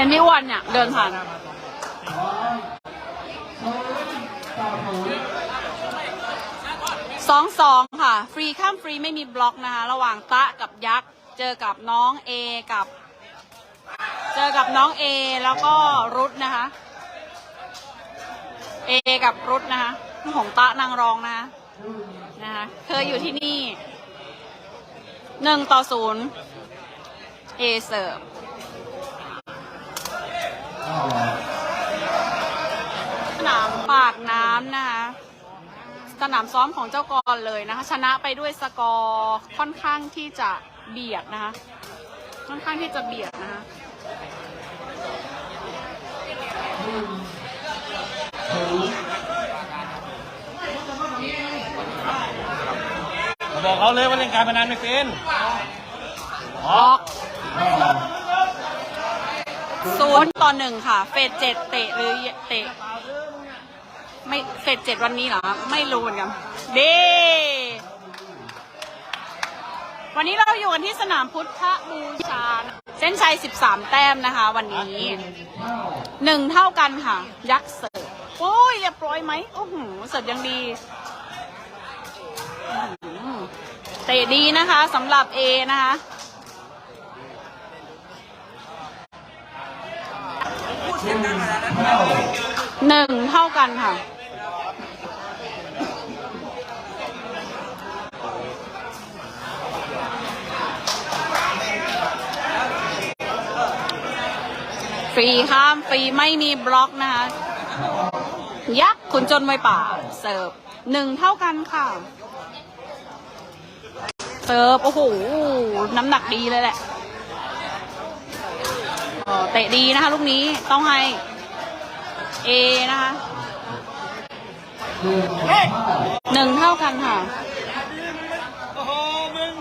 เห็นพี่อ้วันเนี่ย เดินผ่าน สองสองค่ะ ฟรีข้ามฟรีไม่มีบล็อกนะคะ ระหว่างตะกับยักษ์ เจอกับน้องเอกับ เจอกับน้องเอแล้วก็รุดนะคะ เอกับรุดนะคะ ของตะนางรองนะคะนะคะเคยอยู่ที่นี่หนึ่งต่อศูนย์เอเสิร์ฟ สนามปากน้ำนะคะสนามซ้อมของเจ้ากรเลยนะคะ ชนะไปด้วยสกอร์ค่อนข้างที่จะเบียดนะคะ ค่อนข้างที่จะเบียดนะคะบอกเขาเลยว่าเล่นการพนันไม่เป็นออก ศูนย์ต่อหนึ่งค่ะ เฟสเจ็ดเตะหรือเตะ ไม่เฟสเจ็ดวันนี้เหรอไม่รู้เหมือนกันเดวันนี้เราอยู่กันที่สนามพุทธบูชา เส้นชัย 13 แต้มนะคะ วันนี้หนึ่งเท่ากันค่ะ ยักษ์เสิร์ฟโอ้ยเรียบร้อยไหมโอ้โหเสิร์ฟยังดีเตะดีนะคะสำหรับ A นะคะ หนึ่งเท่ากันค่ะ ฟรีข้ามฟรีไม่มีบล็อกนะคะ ยักษ์ขุนจนไวป่า เสิร์ฟหนึ่งเท่ากันค่ะ เสิร์ฟ โอ้โห น้ำหนักดีเลยแหละ เตะดีนะคะ ลูกนี้ต้องให้เอนะคะหนึ่งเท่ากันค่ะโอ้โหมึง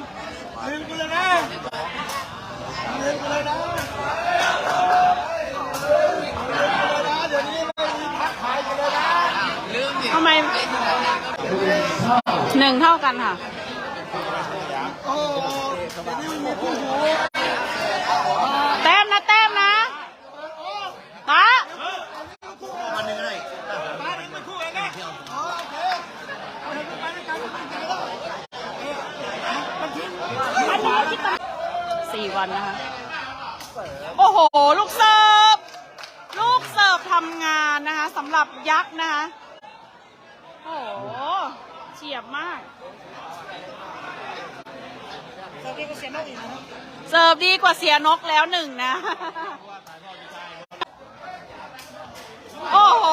ลืมกูเลยนะลืมกูเลยนะเดี๋ยวนี้ไม่มีพักขายกันเลยนะทำไมหนึ่งเท่ากันค่ะโอ้โหเดี๋ยวนี้ไม่มีคู่หู แต้มนะแต้มนะตา วันหนึ่งเลยมาหนึ่งเป็นคู่เองนะโอเคเอาเถอะไปด้วยกันไปด้วยกันแล้วมันทิ้ง สี่ วันนะคะ โอ้โห ลูกเสิร์ฟ ลูกเสิร์ฟทำงานนะคะสำหรับยักษ์นะคะ โอ้โหเฉียบมาก เสิร์ฟดีก็เสียนกอีกนะเสิร์ฟดีกว่าเสียนกแล้วหนึ่งนะ โอ้โห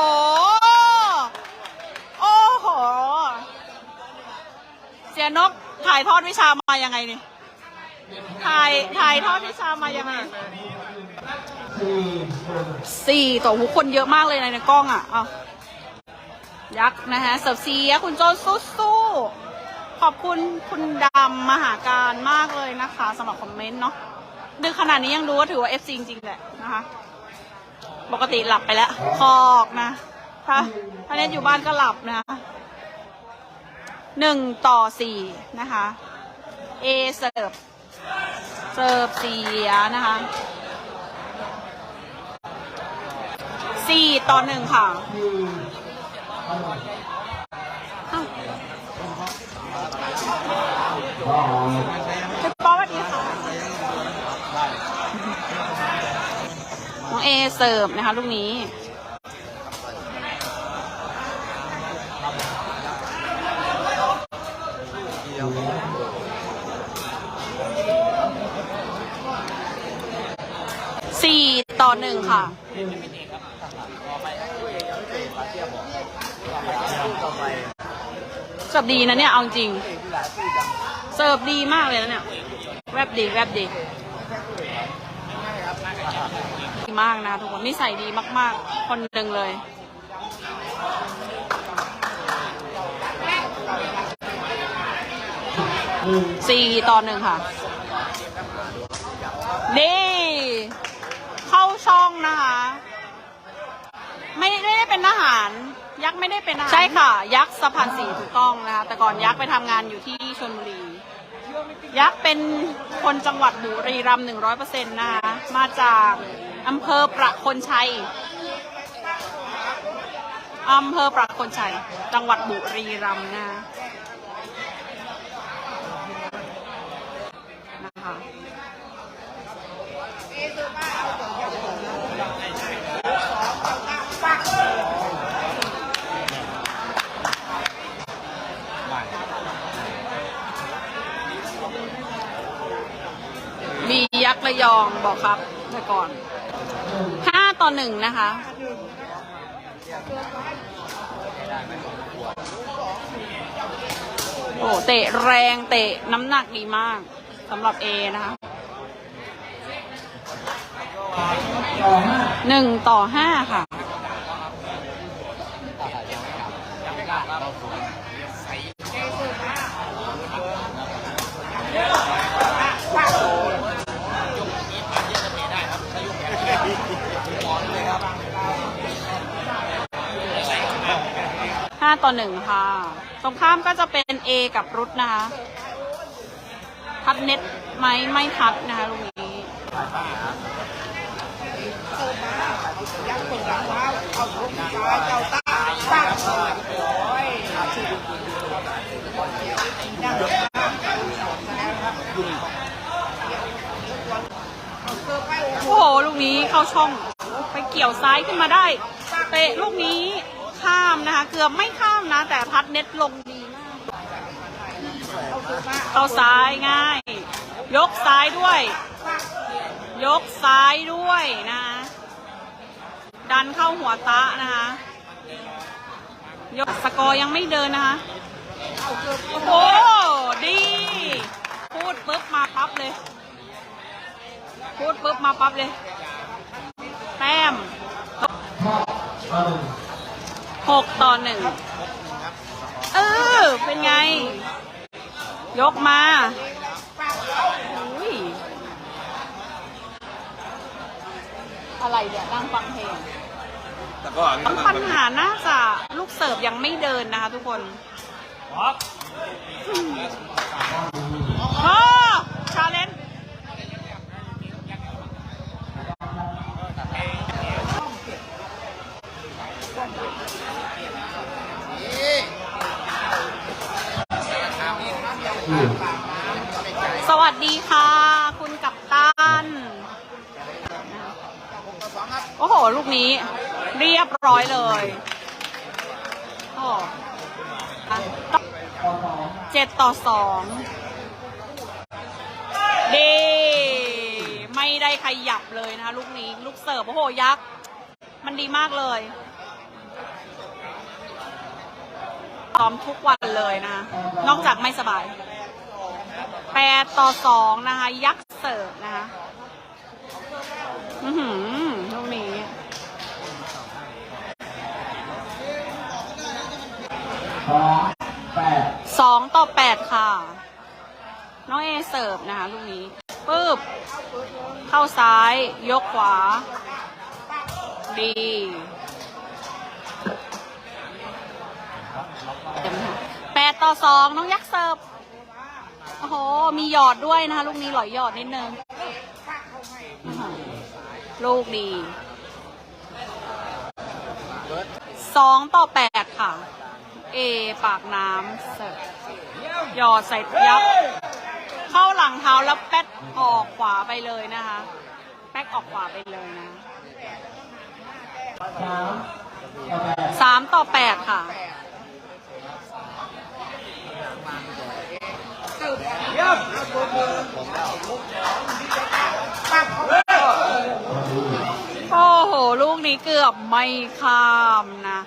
โอ้โห เสียนกถ่ายทอดวิชามายังไงนี่ ถ่ายถ่ายทอดวิชามายังไงสี่ต่อหูคนเยอะมากเลยในในกล้องอะเอายักษ์นะฮะเสิร์ฟเสียคุณโจสู้สู้ขอบคุณคุณดำมหาการมากเลยนะคะสำหรับคอมเมนต์เนาะดึกขนาดนี้ยังรู้ว่าถือว่า FC จริงๆแหละนะคะปกติหลับไปแล้ว คอกนะ ถ้าถ้าเล่นอยู่บ้านก็หลับนะหนึ่งต่อสี่นะคะ A เสิร์ฟ เสิร์ฟเสียนะคะสี่ต่อหนึ่งค่ะอ้าวคุณป๊อปสวัสดีค่ะ น้องเอเสิร์ฟนะคะลูกนี้ สี่ต่อหนึ่งค่ะ เสิร์ฟดีนะเนี่ยเอาจริง เสิร์ฟดีมากเลยนะเนี่ย แวบดีแวบดีดีมากนะทุกคนนิสัยดีมาก ๆ คนหนึ่งเลย สี่ต่อหนึ่งค่ะนี่เข้าช่องนะคะ ไม่ได้เป็นทหาร ยักษ์ไม่ได้เป็นทหารใช่ค่ะ ยักษ์สะพานสีถูกต้องนะคะแต่ก่อนยักษ์ไปทำงานอยู่ที่ชลบุรี ยักษ์เป็นคนจังหวัดบุรีรัมย์หนึ่งร้อยเปอร์เซ็นต์นะคะมาจากอำเภอประคนชัยอำเภอประคนชัย จังหวัดบุรีรัมย์นะนะคะ ระยองบอกครับ แต่ก่อนห้าต่อหนึ่งนะคะ โอ้เตะแรงเตะน้ำหนักดีมากสำหรับเอนะคะหนึ่งต่อห้าค่ะ ห้าต่อหนึ่งค่ะ ตรงข้ามก็จะเป็น A กับรุดนะคะทัดเน็ตไหมไม่ทัดนะคะลูกนี้โอ้โห ลูกนี้เข้าช่อง ไปเกี่ยวซ้ายขึ้นมาได้ เตะลูกนี้ ข้ามนะคะ เกือบไม่ข้ามนะ แต่พัดเน็ตลงดีมากเข้าซ้ายง่าย ยกซ้ายด้วย ยกซ้ายด้วยนะดันเข้าหัวตะนะคะ ยกสกอร์ยังไม่เดินนะคะ โอ้โห ดี พูดปุ๊บมาปั๊บเลย พูดปุ๊บมาปั๊บเลย แต้ม หกต่อหนึ่งเออ เป็นไง ยกมาอุ้ยอะไรเดี๋ยวนั่งฟังเพลงแต่ก็ปัญหาน่าจะลูกเสิร์ฟยังไม่เดินนะคะทุกคนโอ้ชาเลนจ์ สวัสดีค่ะ คุณกัปตัน โอ้โห ลูกนี้เรียบร้อยเลยโอ้เจ็ดต่อสองดีไม่ได้ขยับเลยนะคะลูกนี้ ลูกเสิร์ฟโอ้โห ยักษ์ มันดีมากเลยซ้อมทุกวันเลยนะคะนอกจากไม่สบายแปดต่อสองนะคะ ยักษ์เสิร์ฟนะคะ อือหือลูกนี้ สองต่อแปดค่ะ น้องเอเสิร์ฟนะคะลูกนี้ปึ๊บ เข้าซ้าย ยกขวา ดี เต็มค่ะแปดต่อสองน้องยักษ์เสิร์ฟ โอ้โห มีหยอดด้วยนะคะลูกนี้หลอยหยอดนิดนึง ลูกดีสองต่อแปดค่ะ เอปากน้ำเสิร์ฟหยอดใส่ยับ เข้าหลังเท้าแล้วแป๊ดออกขวาไปเลยนะคะ แป๊กออกขวาไปเลยนะสามต่อแปดค่ะโอ้โห ลูกนี้เกือบไม่ข้ามนะ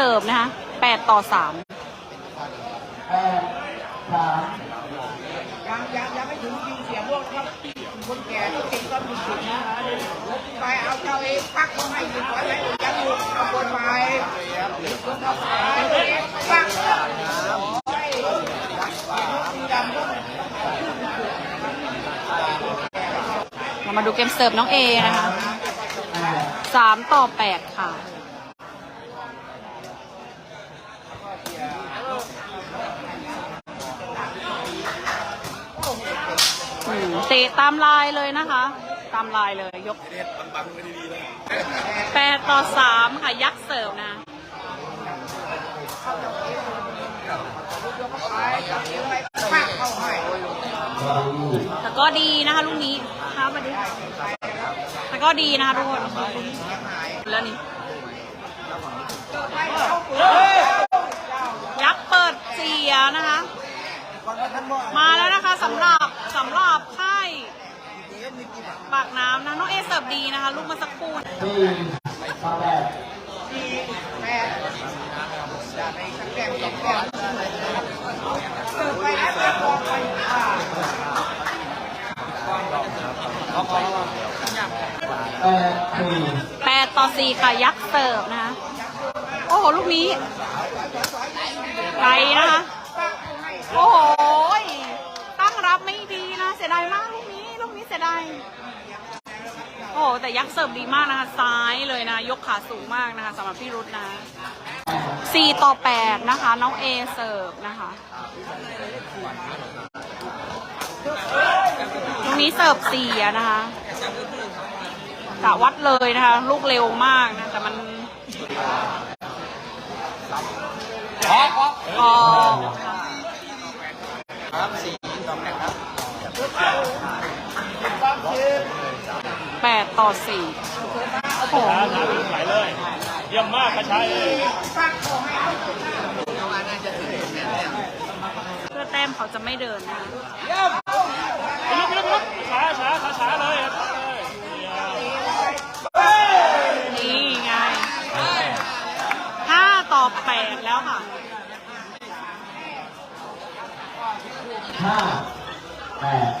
เสิร์ฟนะคะแปดต่อสามยังยังยังไม่ถึงยิงเสียงพวกครับคนแก่ที่ติดก็มีสิทธิ์นะไปเอาเจ้าเองปักเขาให้ยิงไว้ไหมยังอยู่เอาบนไปคนเอาไปปักเรามาดูเกมเสิร์ฟน้องเอนะคะสามต่อแปดค่ะ เตะตามลายเลยนะคะ ตามลายเลยยกเด็ดบังๆไม่ดีๆเลยแปดต่อสามค่ะยักษ์เสิร์ฟนะปักเข้าให้แต่ก็ดีนะคะลูกนี้ครับสวัสดีค่ะแต่ก็ดีนะคะทุกคนแล้วนี่ยักษ์เปิดเสียนะคะ มาแล้วนะคะสำหรับ สำหรับค่ายปากน้ำนะน้องเอเสิร์ฟดีนะคะ ลูกมาสักครู่ดีแม่จะในสักแก้มสองแก้มเสิร์ฟไปแล้วก็มอไปอ่าแปดต่อสี่ค่ะ ยักษ์เสิร์ฟนะคะโอ้โห ลูกนี้ไกลนะคะ โอ้โหยตั้งรับไม่ดีนะ เสียดายมากลูกนี้ลูกนี้เสียดายโอ้โหแต่ยักษ์เสิร์ฟดีมากนะคะ ซ้ายเลยนะ ยกขาสูงมากนะคะสำหรับพี่รุธนะสี่ต่อแปดนะคะ น้องเอเสิร์ฟนะคะลูกนี้เสิร์ฟสี่อะนะคะกะวัดเลยนะคะ ลูกเร็วมากนะ แต่มันออกออกค่ะครับสี่สองแปดครับ แปดต่อสี่โอ้โหช้าช้าไหลเลย เยี่ยมมากกระชายเพื่อแต้มเขาจะไม่เดินนะคะไปลุกลุกลุกช้าช้าช้าช้าเลยนี่ไงห้าต่อแปดแล้วค่ะ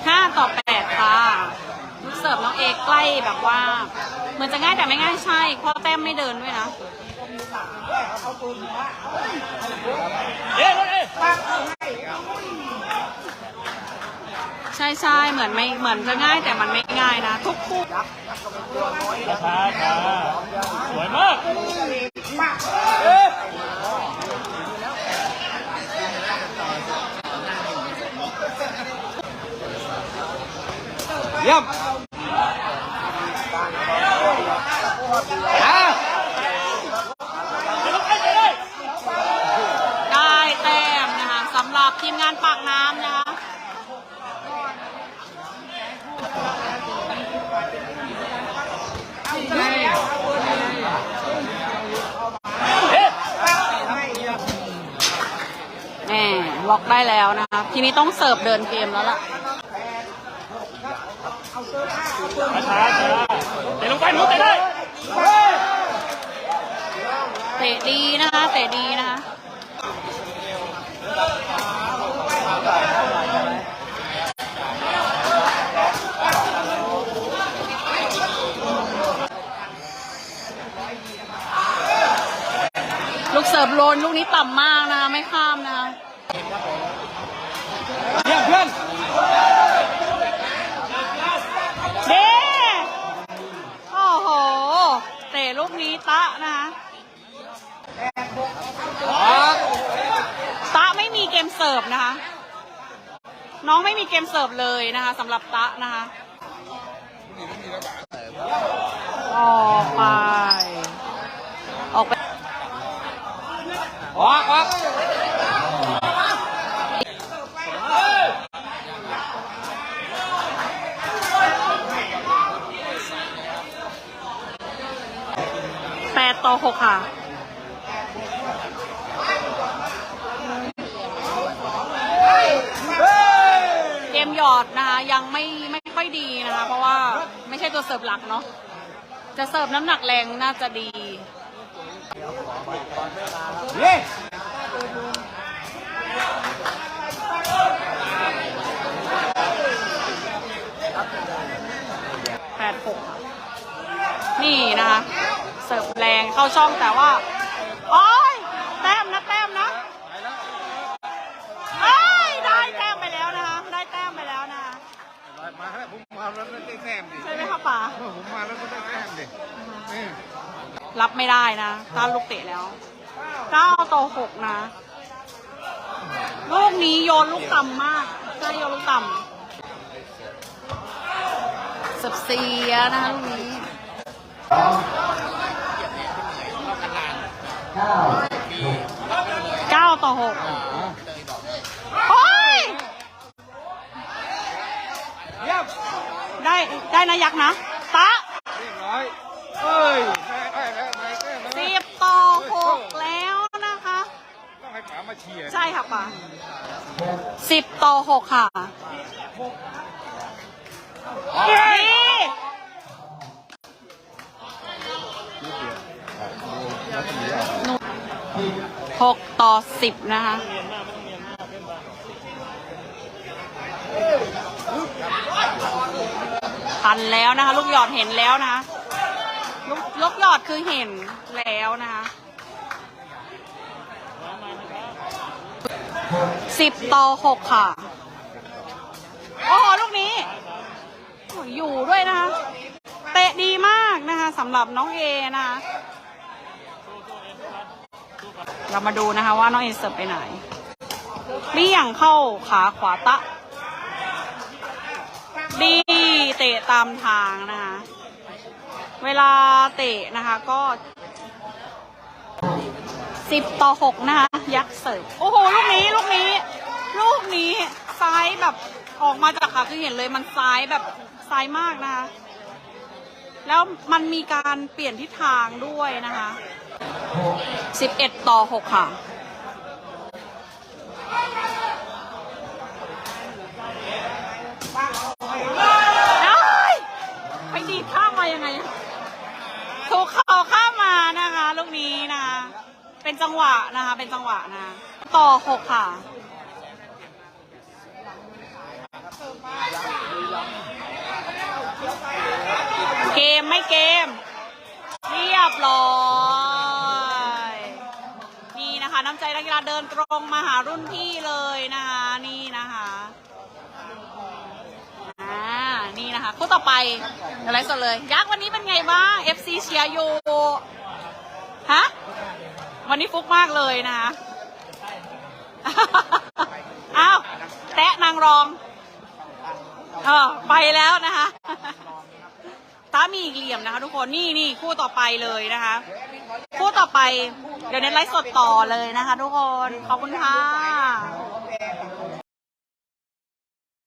ห้าต่อแปดค่ะลูกเสิร์ฟน้องเอกใกล้แบบว่า เหมือนจะง่ายแต่ไม่ง่ายใช่ เพราะแต้มไม่เดินด้วยนะเย้เลยใช่ใช่เหมือนไม่เหมือนจะง่ายแต่มันไม่ง่ายนะ ทุกคู่ช้าช้าช้าสวยมาก ยี่ยมได้แต้มนะคะสำหรับทีมงานปากน้ำนะคะเอ๊ะแหมล็อกได้แล้วนะคะทีนี้ต้องเสิร์ฟเดินเกมแล้วล่ะ ช้าช้าช้าเตะลงไปหนูเตะได้เตะดีนะคะเตะดีนะคะลูกเสิร์ฟโลนลูกนี้ต่ำมากนะ ไม่ข้ามนะคะเยี่ยมเพื่อน เด้โอ้โห เตะลู กนี้ตะนะคะตะไม่มีเกมเสิร์ฟนะคะ น้องไม่มีเกมเสิร์ฟเลยนะคะสำหรับตะนะคะออกไป ออกไปออกออก ต่อหกค่ะ เกมหยอดนะคะยังไม่ไม่ค่อยดีนะคะ เพราะว่าไม่ใช่ตัวเสิร์ฟหลักเนาะจะเสิร์ฟน้ำหนักแรงน่าจะดี เย้ แปดหกค่ะนี่นะคะ เสิร์ฟแร งเข้าช่องแต่ว่าโอ้ยแต้มนะแต้มนะเอ้ยได้แต้มไปแล้วนะคะได้แต้มไปแล้วนะคะมาแล้วผมมาแล้วไม่ได้แต้มดิใช่ไหมคะป๋าผมมาแล้วไม่ได้แต้มดินี่รับไม่ได้นะถ้าลูกเตะแล้วเก้าต่อหกนะลูกนี้โยนลูกต่ำมากใช่โยนลูกต่ำสับเสียนะคะลูกนี้ เก้าต่อหกโอ้ยได้ได้นะยักษ์นะตะเรียบร้อยเอ้ยสิบต่อหกแล้วนะคะต้องให้ป๋ามาเชียร์ใช่ค่ะป่ะสิบต่อหกค่ะนี่ หกต่อสิบนะคะทันแล้วนะคะ ลูกหยอดเห็นแล้วนะลูกลูกหยอดคือเห็นแล้วนะคะสิบต่อหกค่ะ โอ้ลูกนี้ อยอยู่ด้วยนะคะ เตะดีมากนะคะสำหรับน้องเอนะคะ เรามาดูนะคะว่าน้องเอเสิร์ฟไปไหนเลี่ยงเข้าขาขวาตะ ดีเตะตามทางนะคะ เวลาเตะนะคะก็สิบต่อหกนะคะ ยักษ์เสิร์ฟโอ้โห ลูกนี้ลูกนี้ ลูกนี้ซ้ายแบบออกมาจากขาคือเห็นเลยมันซ้ายแบบซ้ายมากนะคะ แล้วมันมีการเปลี่ยนทิศทางด้วยนะคะ สิบเอ็ดต่อหกค่ะ ไปดีดข้ามมายังไงถูกเข่าข้ามมานะคะลูกนี้นะคะเป็นจังหวะนะคะ เป็นจังหวะนะ ต่อหกค่ะเกมไม่เกม เรียบร้อย นะคะน้ำใจนักกีฬาเดินตรงมาหารุ่นพี่เลยนะคะนี่นะคะอ่านี่นะคะคู่ต่อไปเดี๋ยวไลฟ์สดเลย ยักษ์วันนี้เป็นไงบ้าง FC เชียร์อยู่ฮะวันนี้ฟุกมากเลยนะคะอ้าวแตะนางรองเออไปแล้วนะคะามีอีกเหลี่ยมนะคะ ทุกคนนี่นี่คู่ต่อไปเลยนะคะ คู่ต่อไปเดี๋ยวเน้นไลฟ์สดต่อเลยนะคะ ทุกคนขอบคุณค่ะ